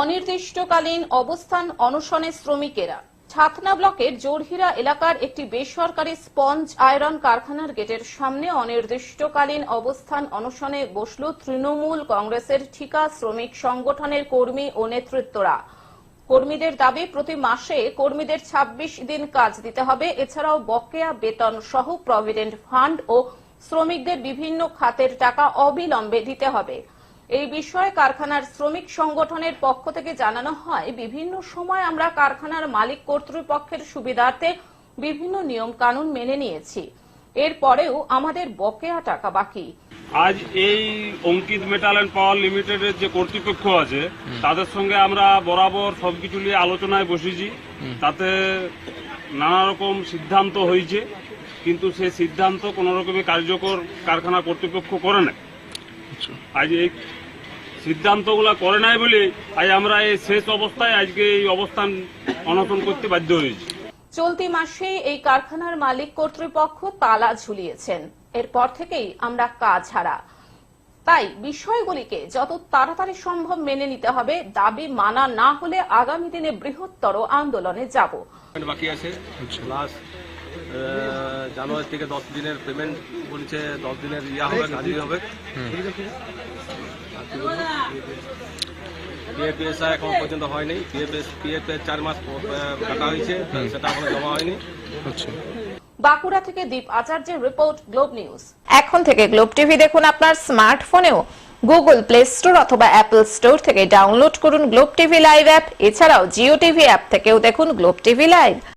অনির্দিষ্টকালীন অবস্থান অনশনে শ্রমিকেরা। ছাতনা ব্লকের জোরহিরা এলাকার একটি বেসরকারি স্পঞ্জ আয়রন কারখানার গেটের সামনে অনির্দিষ্টকালীন অবস্থান অনশনে বসল তৃণমূল কংগ্রেসের ঠিকা শ্রমিক সংগঠনের কর্মী ও নেতৃত্বরা। কর্মীদের দাবি, প্রতি মাসে কর্মীদের ২৬ দিন কাজ দিতে হবে। এছাড়াও বকেয়া বেতন সহ প্রভিডেন্ট ফান্ড ও শ্রমিকদের বিভিন্ন খাতের টাকা অবিলম্বে দিতে হবে। এই বিষয়ে কারখানার শ্রমিক সংগঠনের পক্ষ থেকে জানানো হয় বিভিন্ন সময় আমরা কারখানার মালিক কর্তৃপক্ষের সুবিধার্থে বিভিন্ন নিয়ম কানুন মেনে নিয়েছি। এরপরেও আমাদের বকেয়া টাকা বাকি। আজ এই অঙ্কিত মেটাল অ্যান্ড পাওয়ার লিমিটেডের যে কর্তৃপক্ষ আছে তাদের সঙ্গে আমরা বরাবর সবকিছু নিয়ে আলোচনায় বসেছি। তাতে নানা রকম সিদ্ধান্ত হয়েছে কিন্তু সেই সিদ্ধান্ত কোনো রকমই কার্যকর কারখানা কর্তৃপক্ষ করে না আজ এই সিদ্ধান্তগুলো করে নাই বলে আজ আমরা এই শেষ অবস্থায় আজকে এই অবস্থান অনশন করতে বাধ্য হয়েছি। চলতি মাসে এই কারখানার মালিক কর্তৃপক্ষ তালা ঝুলিয়েছেন। এরপর থেকেই আমরা কাজ হারা। তাই বিষয়গুলিকে যত তাড়াতাড়ি সম্ভব মেনে নিতে হবে দাবি মানা না হলে আগামী দিনে বৃহত্তর আন্দোলনে যাব। বাকি আছে? প্লাস জানুয়ারি থেকে দশ দিনের পেমেন্ট বলছে দশ দিনের ইয়া হবে হাজিরি হবে। পিএফএসআই এখন পর্যন্ত হয়নি। পিএফএস পিএফ চার মাস কাটা হয়েছে সেটা এখনও জমা হয়নি। বাঁকুড়া থেকে দীপ আচার্যের রিপোর্ট গ্লোব নিউজ এখন থেকে গ্লোব টিভি দেখুন আপনার স্মার্টফোনেও গুগল প্লে স্টোর অথবা অ্যাপল স্টোর থেকে ডাউনলোড করুন গ্লোব টিভি লাইভ অ্যাপ এছাড়াও জিও টিভি অ্যাপ থেকেও দেখুন গ্লোব টিভি লাইভ